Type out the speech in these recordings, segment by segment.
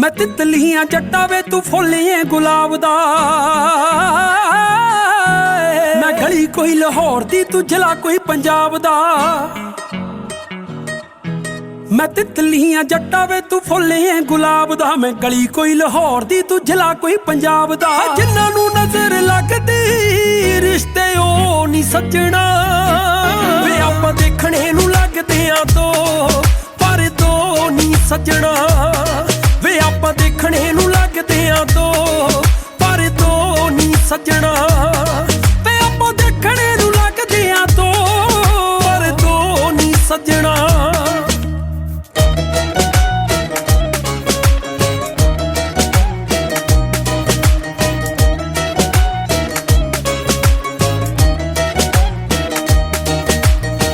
ਮੈਂ ਤਿਤਲੀਆਂ ਜੱਟਾ ਵੇ ਤੂੰ ਫੁੱਲੀਏ ਗੁਲਾਬ ਦਾ। ਮੈਂ ਗਲੀ ਕੋਈ ਲਾਹੌਰ ਦੀ, ਤੂੰ ਜਲਾ ਕੋਈ ਪੰਜਾਬ ਦਾ। ਮੈਂ ਤਿਤਲੀਆਂ ਜੱਟਾ ਵੇ ਤੂੰ ਫੁੱਲੀਏ ਗੁਲਾਬ ਦਾ। ਮੈਂ ਗਲੀ ਕੋਈ ਲਾਹੌਰ ਦੀ, ਤੂੰ ਜਲਾ ਕੋਈ ਪੰਜਾਬ ਦਾ। ਜਿਨ੍ਹਾਂ ਨੂੰ ਨਜ਼ਰ ਲੱਗ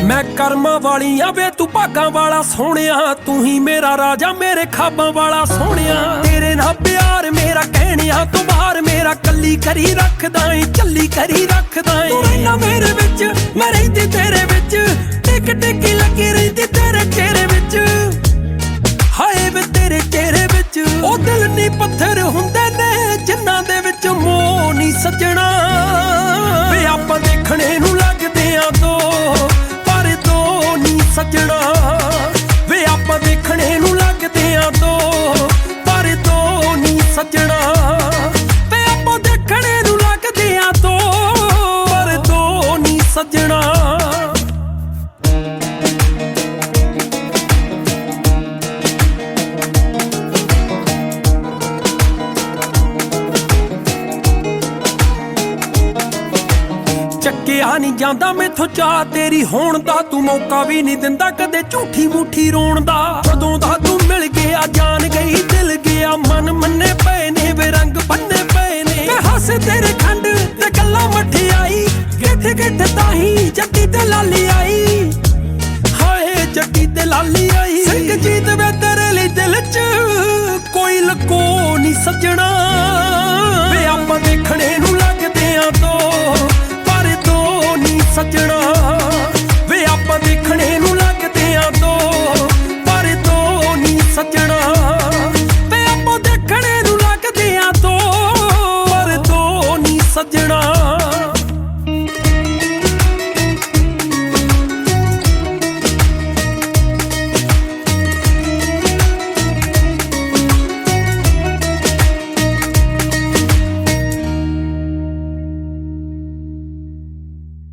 ਮੈਂ ਕਰਮਾਂ ਵਾਲੀ ਆ ਵੇ, ਤੂੰ ਭਾਗਾਂ ਵਾਲਾ ਸੋਹਣਿਆ। ਤੂੰ ਹੀ ਮੇਰਾ ਰਾਜਾ, ਮੇਰੇ ਖਾਬਾਂ ਵਾਲਾ ਸੋਹਣਿਆ। ਤੇਰੇ ਨਾਲ ਪਿਆਰ ਮੇਰਾ ਕਹਿਣਿਆ ਤੂੰ ਬਾਹਰ, ਮੇਰਾ ਕੱਲੀ ਕਰੀ ਰੱਖਦਾ ਏ, ਚੱਲੀ ਕਰੀ ਰੱਖਦਾ ਏ। ਤੂੰ ਰਹਿਣਾ ਮੇਰੇ ਵਿੱਚ, ਮੈਂ ਰਹਿੰਦੀ ਤੇਰੇ ਵਿੱਚ। ਟਿਕ ਟਿਕ ਲੱਗੀ ਰਹਿੰਦੀ ਤੇਰੇ ਚਿਹਰੇ ਵਿੱਚ। ਹਾਏ ਵੇ ਤੇਰੇ ਚਿਹਰੇ ਵਿੱਚ, ਉਹ ਦਿਲ ਨਹੀਂ ਪੱਥਰ ਹੁੰਦੇ ਨੇ, ਜਿਨ੍ਹਾਂ ਦੇ ਵਿੱਚ ਮੋਹ ਨਹੀਂ ਸੱਜਣਾ। ਚੱਕਿਆ ਨਹੀਂ ਜਾਂਦਾ ਮੈਥੋਂ ਚਾਹ ਤੇਰੀ ਹੋਣ ਦਾ। ਤੂੰ ਮੌਕਾ ਵੀ ਨਹੀਂ ਦਿੰਦਾ ਕਦੇ ਝੂਠੀ ਮੂਠੀ ਰੋਣ ਦਾ। ਕਦੋਂ ਦਾ ਤੂੰ ਮਿਲ ਗਿਆ, ਜਾਨ ਗਈ, ਦਿਲ ਗਿਆ, ਮਨ ਮੰਨੇ ਪਏ ਨੇ ਵੇ ਬੰਨੇ ਪਏ ਨੇ। ਮੈਂ ਹੱਸ ਤੇਰੇ ਖੰਡ ਤੇ ਗੱਲਾਂ ਮਠਿਆਈ ਕਿੱਥੇ ਕਿੱਥੇ ਤਾਹੀ ਜੱਟੀ ਤੇ ਲਾਲੀ ਆਈ। ਹਾਏ ਜੱਟੀ ਤੇ ਲਾਲੀ ਆਈ। ਸਿੰਘ ਜੀਤ ਵੇ ਤੇਰੇ ਲਈ ਦਿਲ 'ਚ ਕੋਈ ਲਕੋ ਨਹੀਂ ਸੱਜਣਾ ਸੱਜਣਾ।